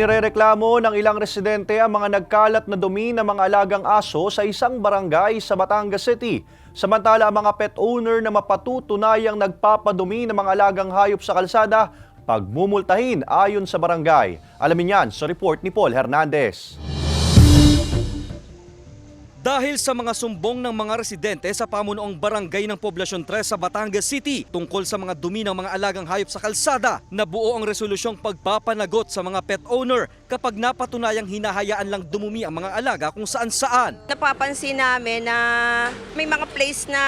Inirereklamo ng ilang residente ang mga nagkalat na dumi ng mga alagang aso sa isang barangay sa Batangas City. Samantala ang mga pet owner na mapatutunayang nagpapadumi ng mga alagang hayop sa kalsada, pagmumultahin ayon sa barangay. Alamin yan sa report ni Paul Hernandez. Dahil sa mga sumbong ng mga residente sa pamunuang barangay ng Poblasyon 3 sa Batangas City tungkol sa mga dumi ng mga alagang hayop sa kalsada, nabuo ang resolusyong pagpapanagot sa mga pet owner kapag napatunayang hinahayaan lang dumumi ang mga alaga kung saan saan. Napapansin namin na may mga place na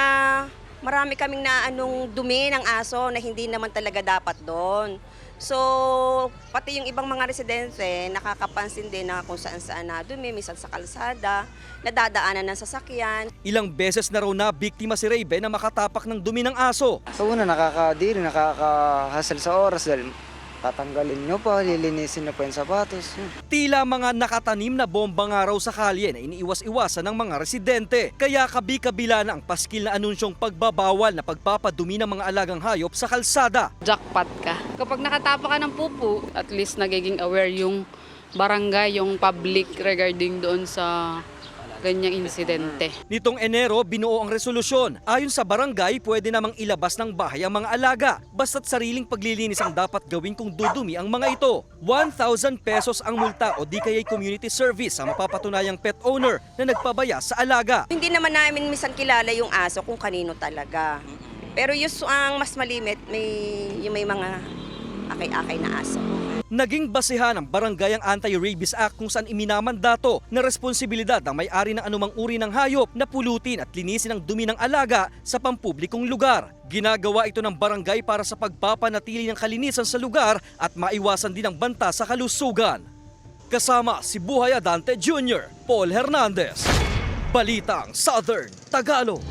marami kaming na anong dumi ng aso na hindi naman talaga dapat doon. So, pati yung ibang mga residente, nakakapansin din na kung saan saan na dumi, minsan sa kalsada, nadadaanan ng sasakyan. Ilang beses na raw na biktima si Rayben na makatapak ng dumi ng aso. Sa una, nakakadiri, nakakahasal sa oras dahil tatanggalin nyo pa, lilinisin nyo pa yung sapatos. Tila mga nakatanim na bomba nga raw sa kalye na iniiwas-iwasan ng mga residente. Kaya kabi-kabila na ang paskil na anunsyong pagbabawal na pagpapadumi ng mga alagang hayop sa kalsada. jackpot ka. Kapag nakatapa ka ng pupu, at least nagiging aware yung barangay, yung public regarding doon sa ganyang insidente. Nitong Enero, binuo ang resolusyon. Ayon sa barangay, pwede namang ilabas ng bahay ang mga alaga. Basta't sariling paglilinis ang dapat gawin kung dudumi ang mga ito. 1,000 pesos ang multa o di kaya'y community service sa mapapatunayang pet owner na nagpabaya sa alaga. Hindi naman namin minsan kilala yung aso kung kanino talaga. Pero yung ang mas malimit, may, yung may mga akay-akay na aso. Naging basihan ng barangay ang Anti-Rabies Act kung saan iminamandato na responsibilidad ng may-ari ng anumang uri ng hayop na pulutin at linisin ang dumi ng alaga sa pampublikong lugar. Ginagawa ito ng barangay para sa pagpapanatili ng kalinisan sa lugar at maiwasan din ang banta sa kalusugan. Kasama si Buhay Adante Jr., Paul Hernandez. Balitang Southern Tagalog.